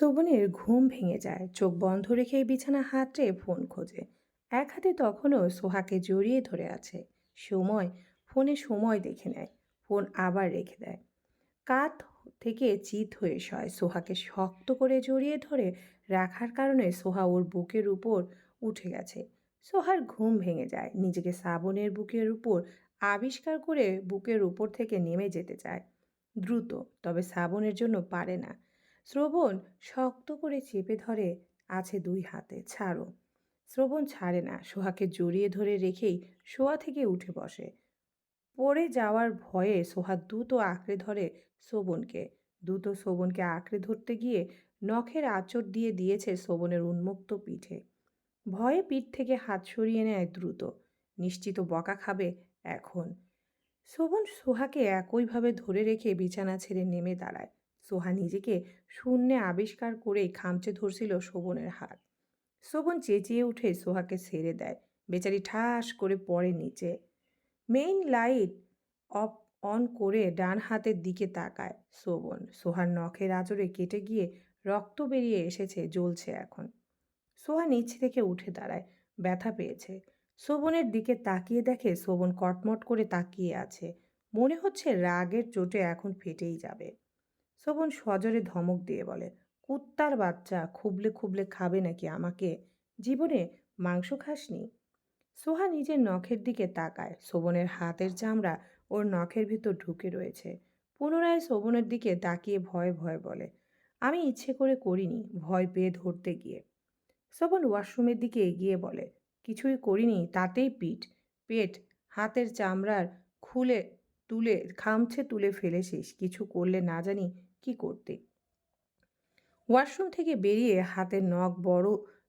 শোভনের ঘুম ভেঙে যায়। চোখ বন্ধ রেখে বিছানা হাতড়ে ফোন খোঁজে। এক হাতে তখনও সোহাকে জড়িয়ে ধরে আছে। সময়, ফোনে সময় দেখে নেয়। ফোন আবার রেখে দেয়। কাত থেকে চিত হয়ে শয়। সোহাকে শক্ত করে জড়িয়ে ধরে রাখার কারণে সোহা ওর বুকের উপর উঠে গেছে। সোহার ঘুম ভেঙে যায়। নিজেকে শ্রাবণের বুকের উপর আবিষ্কার করে বুকের উপর থেকে নেমে যেতে চায়। দ্রুত, তবে শ্রাবণের জন্য পারে না। শ্রবণ শক্ত করে চেপে ধরে, আছে দুই হাতে, ছাড়ো। শ্রবণ ছাড়ে না সোহাকে জড়িয়ে ধরে রেখেই শোয়া থেকে উঠে বসে। পড়ে যাওয়ার ভয়ে সোহা দ্রুত আঁকড়ে ধরে শোভনকে দ্রুত শোভনকে আঁকড়ে ধরতে গিয়ে নখের আঁচড় দিয়ে দিয়েছে শোভনের উন্মুক্ত পিঠে। ভয়ে পিঠ থেকে হাত সরিয়ে নেয় দ্রুত। নিশ্চিত বকা খাবে এখন। শোভন সোহাকে একইভাবে ধরে রেখে বিছানা ছেড়ে নেমে দাঁড়ায়। সোহা নিজেকে শূন্যে আবিষ্কার করেই খামচে ধরছিল শোভনের হাত। শোভন চেঁচিয়ে উঠে সোহাকে ছেড়ে দেয়। বেচারি ঠাস করে পড়ে নিচে। মেইন লাইট অফ অন করে ডান হাতের দিকে তাকায় শোভন। সোহার নখের আঁচড়ে কেটে গিয়ে রক্ত বেরিয়ে এসেছে, জ্বলছে এখন। সোহা নিচ থেকে উঠে দাঁড়ায়, ব্যথা পেয়েছে। শোভনের দিকে তাকিয়ে দেখে শোভন কটমট করে তাকিয়ে আছে। মনে হচ্ছে রাগের চোটে এখন ফেটেই যাবে। শোভন সজরে ধমক দিয়ে বলে, কুত্তার বাচ্চা খুবলে খুবলে খাবে নাকি আমাকে? জীবনে মাংস খাসনি? সোহা নিজের নখের দিকে তাকায়। শোভনের হাতের চামড়া ওর নখের ভিতর ঢুকে রয়েছে। পুনরায় শোভনের দিকে তাকিয়ে ভয়ে ভয়ে বলে, আমি ইচ্ছে করে করিনি ভয় পেয়ে ধরতে গিয়ে। শোভন ওয়াশরুমের দিকে এগিয়ে বলে, কিছুই করিনি, তাতেই পিঠ। পেট, হাতের চামড়ার খুলে, তুলে, খামছে তুলে ফেলেছিস। কিছু করলে না জানি কি করতে? ওয়াশরুম থেকে বেরিয়ে হাতের নখ বড়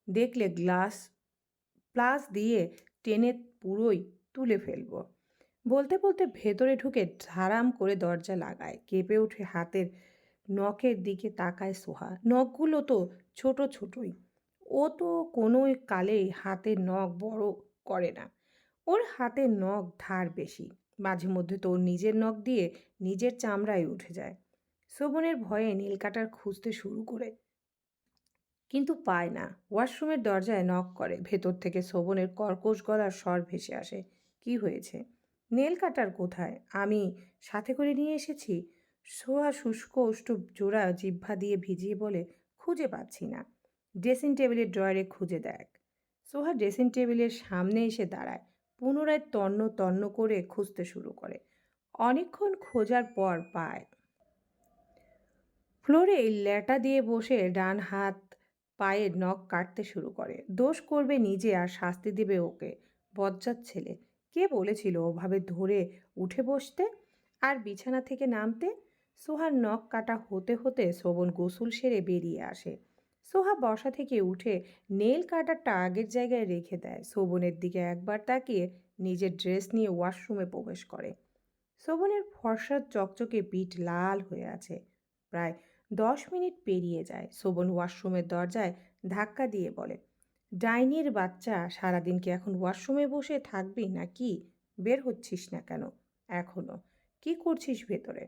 দেখলে গ্লাস, প্লাস দিয়ে টেনে পুরোই তুলে ফেলব। বলতে বলতে ভেতরে ঢুকে ধারাম করে দরজা লাগায়। কেঁপে উঠে হাতের নখের দিকে তাকায় সোহা। নখগুলো তো ছোট ছোটই। ও তো কোনো কালেই হাতের নখ বড় করে না। ওর হাতের নখ ধার বেশি। মাঝে মধ্যে তো নিজের নখ দিয়ে নিজের চামড়ায় উঠে যায়। শোভনের ভয়ে নীল কাটার খুঁজতে শুরু করে। কিন্তু পায় না। ওয়াশরুমের দরজায় নক করে, ভেতর থেকে শোভনের কর্কশ গলার স্বর ভেসে আসে। কি হয়েছে? নেল কাটার কোথায়? আমি সাথে করে নিয়ে এসেছি? সোহা শুষ্ক উষ্ট জোড়া জিহ্বা দিয়ে ভিজিয়ে বলে, খুঁজে পাচ্ছি না। ড্রেসিং টেবিলের ড্রয়ারে খুঁজে দেখ। সোহা ড্রেসিং টেবিলের সামনে এসে দাঁড়ায়, পুনরায় তন্ন তন্ন করে খুঁজতে শুরু করে। অনেকক্ষণ খোঁজার পর পায় ফ্লোরে ল্যাটা দিয়ে বসে ডান হাত পায়ের নখ কাটতে শুরু করে। দোষ করবে নিজে আর শাস্তি দেবে ওকে, বজ্জাত ছেলে। কে বলেছিল ওভাবে ধরে উঠে বসতে আর বিছানা থেকে নামতে? সোহার নখ কাটা হতে হতে শ্রবণ গোসল সেরে বেরিয়ে আসে। সোহা বসা থেকে উঠে নেল কাটারটা আগের জায়গায় রেখে দেয়। শোভনের দিকে একবার তাকিয়ে নিজের ড্রেস নিয়ে ওয়াশরুমে প্রবেশ করে। শোভনের ফর্সার চকচকে পিঠ লাল হয়ে আছে। প্রায় দশ মিনিট পেরিয়ে যায়। শোভন ওয়াশরুমের দরজায় ধাক্কা দিয়ে বলে, ডাইনির বাচ্চা, সারাদিন কি এখন ওয়াশরুমে বসে থাকবি নাকি? বের হচ্ছিস না কেন? এখনও কি করছিস ভেতরে?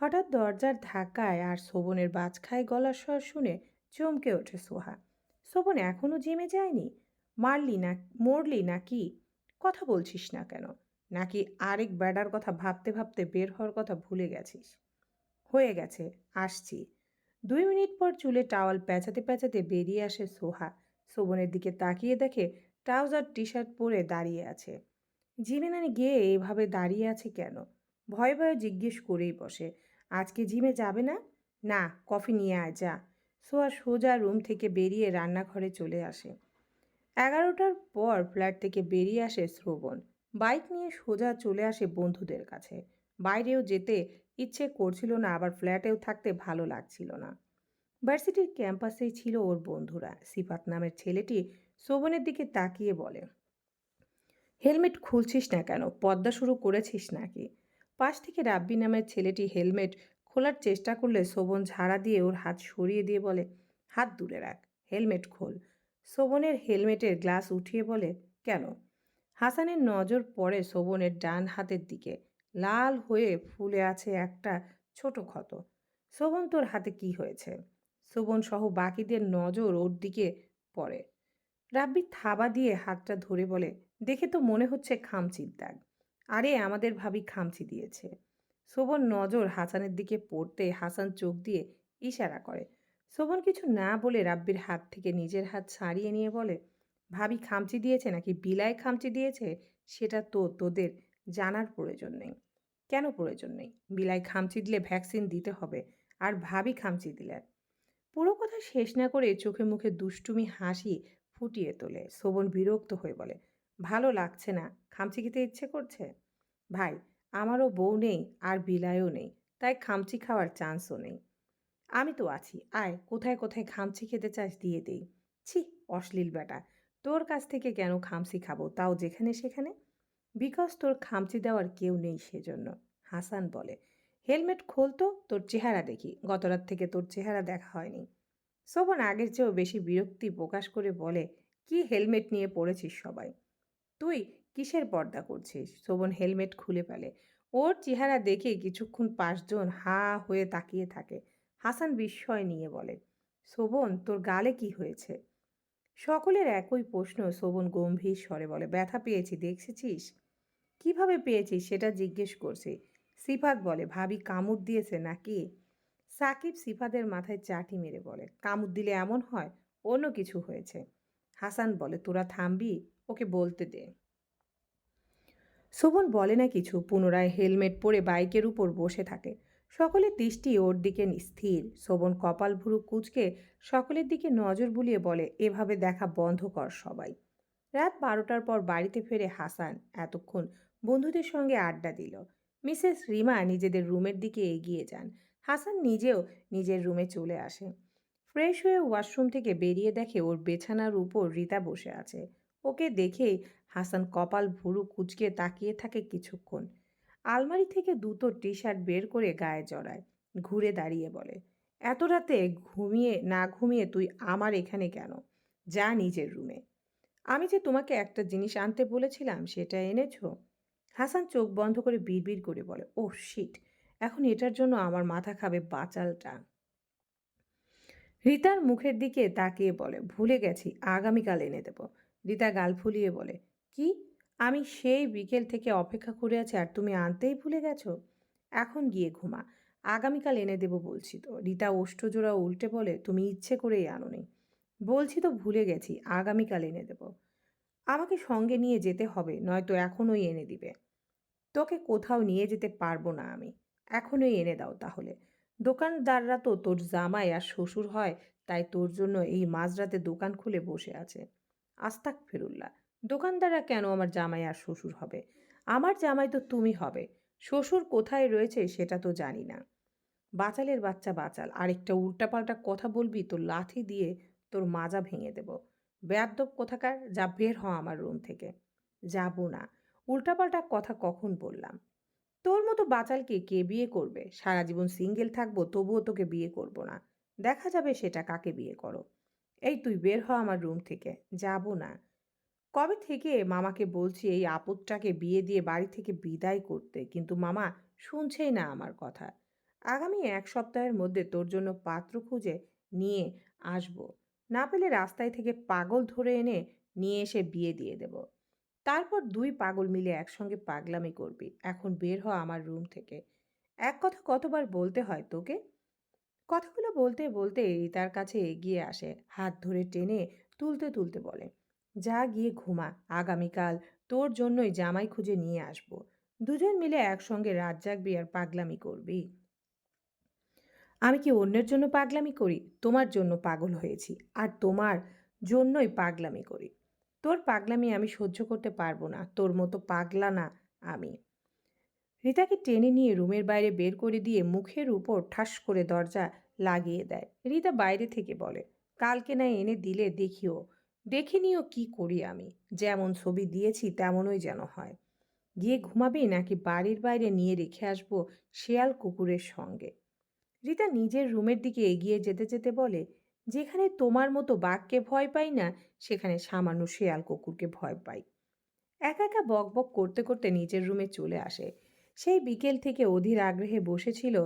হঠাৎ দরজার ধাক্কায় আর শোভনের বাজখায় গলার স্বর শুনে চমকে ওঠে সোহা। শোভন এখনও জিমে যায়নি? মারলি না, মরলি নাকি? কথা বলছিস না কেন? নাকি আরেক ব্যাডার কথা ভাবতে ভাবতে বের হওয়ার কথা ভুলে গেছিস? হয়ে গেছে, আসছি। দুই মিনিট পর চুলে টাওয়াল পেঁচাতে পেঁচাতে বেরিয়ে আসে সোহা। শোভনের দিকে তাকিয়ে দেখে ট্রাউজার টি শার্ট পরে দাঁড়িয়ে আছে। জিমে নানি গিয়ে এভাবে দাঁড়িয়ে আছে কেন? ভয়ে ভয়ে জিজ্ঞেস করেই বসে। আজকে জিমে যাবে না? না, কফি নিয়ে আয়, যা। সোয়া সোজা রুম থেকে বেরিয়ে রান্নাঘরে চলে আসে। এগারোটার পর ফ্ল্যাট থেকে বেরিয়ে আসে শ্রবণ। বাইক নিয়ে সোজা চলে আসে বন্ধুদের কাছে। বাইরেও যেতে ইচ্ছে করছিল না, আবার ফ্ল্যাটেও থাকতে ভালো লাগছিল না। ভার্সিটির ক্যাম্পাসেই ছিল ওর বন্ধুরা। সিফাত নামের ছেলেটি শোভনের দিকে তাকিয়ে বলে, হেলমেট খুলছিস না কেন? পদ্মা শুরু করেছিস নাকি? পাশ থেকে রাব্বি নামের ছেলেটি হেলমেট খোলার চেষ্টা করলে শোভন ঝাড়া দিয়ে ওর হাত সরিয়ে দিয়ে বলে, হাত দূরে রাখ, হেলমেট খোল। শোভনের হেলমেটের গ্লাস উঠিয়ে বলে, কেন? হাসানের নজর পড়ে শোভনের ডান হাতের দিকে। লাল হয়ে ফুলে আছে একটা ছোট ক্ষত। শোভন তোর হাতে কি হয়েছে? শোভন সহ বাকিদের নজর ওর দিকে পড়ে। রাব্বি থাবা দিয়ে হাতটা ধরে বলে, দেখে তো মনে হচ্ছে খামচির দাগ। আরে, আমাদের ভাবি খামচি দিয়েছে। শোভন নজর হাসানের দিকে পড়তে হাসান চোখ দিয়ে ইশারা করে। শোভন কিছু না বলে রাব্বির হাত থেকে নিজের হাত ছাড়িয়ে নিয়ে বলে, ভাবি খামচি দিয়েছে নাকি বিলাই খামচি দিয়েছে? সেটা তো তোদের জানার প্রয়োজন নেই। কেন প্রয়োজন নেই? বিলাই খামচি দিলে ভ্যাকসিন দিতে হবে, আর ভাবি খামচি দিলে পুরো কথা শেষ না করে চোখে মুখে দুষ্টুমি, হাসি ফুটিয়ে তোলে। শোভন বিরক্ত হয়ে বলে, ভালো লাগছে না। খামচি খেতে ইচ্ছে করছে? ভাই, আমারও বউ নেই আর বিলায়ও নেই, তাই খামচি খাওয়ার চান্সও নেই। আমি তো আছি, আয়, কোথায় কোথায় খামচি খেতে চাস দিয়ে দেই। ছি, অশ্লীল বেটা, তোর কাছ থেকে কেন খামচি খাব? তাও যেখানে সেখানে? বিকজ তোর খামচি দেওয়ার কেউ নেই সেজন্য। হাসান বলে, হেলমেট খোলতো তোর চেহারা দেখি। গতরাত থেকে তোর চেহারা দেখা হয়নি। শোভন আগের চেয়েও বেশি বিরক্তি প্রকাশ করে বলে, কি হেলমেট নিয়ে পড়েছিস সবাই? তুই কিসের পর্দা করছিস? শোভন হেলমেট খুলে ফেলে, ওর চেহারা দেখে কিছুক্ষণ পাঁচজন হা হয়ে তাকিয়ে থাকে। হাসান বিস্ময় নিয়ে বলে, শোভন, তোর গালে কি হয়েছে? সকলের একই প্রশ্ন শোভন গম্ভীর স্বরে বলে, ব্যথা পেয়েছি, দেখেছিস? কীভাবে পেয়েছিস সেটা জিজ্ঞেস করছি। সিফাত বলে, ভাবি কামড় দিয়েছে নাকি? সাকিব সিফাতের মাথায় চাটি মেরে বলে, কামড় দিলে এমন হয়? অন্য কিছু হয়েছে। হাসান বলে, তোরা থামবি, ওকে বলতে দে। শোভন বলে না কিছু, পুনরায় হেলমেট পরে বাইকের উপর বসে থাকে। সকলের দৃষ্টি ওর দিকে স্থির। শোভন কপাল ভুরু কুচকে সকলের দিকে নজর বুলিয়ে বলে, এভাবে দেখা বন্ধ কর সবাই। রাত বারোটার পর বাড়িতে ফেরে হাসান এতক্ষণ বন্ধুদের সঙ্গে আড্ডা দিল। মিসেস রিমা নিজেদের রুমের দিকে এগিয়ে যান। হাসান নিজেও নিজের রুমে চলে আসে। ফ্রেশ হয়ে ওয়াশরুম থেকে বেরিয়ে দেখে ওর বেছানার উপর রিতা বসে আছে। ওকে দেখেই হাসান কপাল ভুরু কুচকে তাকিয়ে থাকে কিছুক্ষণ। আলমারি থেকে দুটো টি শার্ট বের করে গায়ে জড়ায়, ঘুরে দাঁড়িয়ে বলে, এত রাতে ঘুমিয়ে না ঘুমিয়ে তুই আমার এখানে কেন? যা নিজের রুমে। আমি যে তোমাকে একটা জিনিস আনতে বলেছিলাম সেটা এনেছো? হাসান চোখ বন্ধ করে বিড়বিড় করে বলে, ও, শিট, এখন এটার জন্য আমার মাথা খাবে বাচালটা। রিতার মুখের দিকে তাকিয়ে বলে, ভুলে গেছি, আগামীকাল এনে দেব। রিতা গাল ফুলিয়ে বলে, কি? আমি সেই বিকেল থেকে অপেক্ষা করে আছি আর তুমি আনতেই ভুলে গেছো? এখন গিয়ে ঘুমা। আগামীকাল এনে দেব বলছি তো। রিতা ওষ্ঠজোড়া উল্টে বলে, তুমি ইচ্ছে করেই আনো আনোনি। বলছি তো ভুলে গেছি, আগামীকাল এনে দেব। আমাকে সঙ্গে নিয়ে যেতে হবে, নয়তো এখনই এনে দিবে। তোকে কোথাও নিয়ে যেতে পারব না আমি। এখনই এনে দাও তাহলে। দোকানদাররা তো তোর জামাই আর শ্বশুর হয়, তাই তোর জন্য এই মাঝরাতে দোকান খুলে বসে আছে। আস্তাক ফেরুল্লাহ দোকানদাররা কেন আমার জামাই আর শ্বশুর হবে? আমার জামাই তো তুমি হবে। শ্বশুর কোথায় রয়েছে সেটা তো জানি না। বাচালের বাচ্চা বাচাল। আরেকটা উল্টাপাল্টা কথা বলবি তো লাথি দিয়ে তোর মাজা ভেঙে দেব। বেয়াদ্দব কোথাকার? যা বের হ আমার রুম থেকে। যাব না। উল্টাপাল্টা কথা কখন বললাম? তোর মতো বাচালকে কে বিয়ে করবে? সারা জীবন সিঙ্গেল থাকব, তবুও তোকে বিয়ে করব না। দেখা যাবে সেটা কাকে বিয়ে করো। এই তুই বের হ আমার রুম থেকে। যাব না। কবে থেকে মামাকে বলছি এই আপদটাকে বিয়ে দিয়ে বাড়ি থেকে বিদায় করতে? কিন্তু মামা শুনছেই না আমার কথা। আগামী এক সপ্তাহের মধ্যে তোর জন্য পাত্র খুঁজে নিয়ে আসব। না পেলে রাস্তায় থেকে পাগল ধরে এনে নিয়ে এসে বিয়ে দিয়ে দেব। তারপর দুই পাগল মিলে একসঙ্গে পাগলামি করবি। এখন বের হ আমার রুম থেকে। এক কথা কতবার বলতে হয় তোকে? কথাগুলো বলতে বলতে তার কাছে এগিয়ে আসে। হাত ধরে টেনে তুলতে তুলতে বলে যা গিয়ে ঘুমা, আগামীকাল তোর জন্যই জামাই খুঁজে নিয়ে আসব। দুজন মিলে একসঙ্গে রাত জাগবি আর পাগলামি করবি। আমি কি অন্যের জন্য পাগলামি করি? তোমার জন্য পাগল হয়েছি আর তোমার জন্যই পাগলামি করি। তোর পাগলামি আমি সহ্য করতে পারব না, তোর মতো পাগলা না আমি। রিতাকে টেনে নিয়ে রুমের বাইরে বের করে দিয়ে মুখের উপর ঠাস করে দরজা লাগিয়ে দেয়। রিতা বাইরে থেকে বলে, কালকে না এনে দিলে দেখিও। দেখিনিও কি করি আমি। যেমন ছবি দিয়েছি, তেমনই যেন হয়। গিয়ে ঘুমাবি নাকি বাড়ির বাইরে নিয়ে রেখে আসব শেয়াল কুকুরের সঙ্গে? রিতা নিজের রুমের দিকে এগিয়ে যেতে যেতে বলে, যেখানে তোমার মতো বাঘকে ভয় পাই না, সেখানে সামান্য শেয়াল কুকুরকে ভয় পাই। একা একা বক বক করতে করতে নিজের রুমে চলে আসে। সেই বিকেল থেকে অধীর আগ্রহে বসেছিল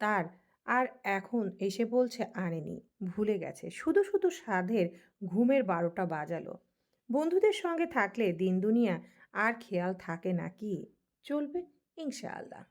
তার আর এখন এসে বলছে আনেনি, ভুলে গেছে। শুধু শুধু সাধের ঘুমের বারোটা বাজালো। বন্ধুদের সঙ্গে থাকলে দিন দুনিয়া আর খেয়াল থাকে না কি? চলবে ইনশাআল্লাহ।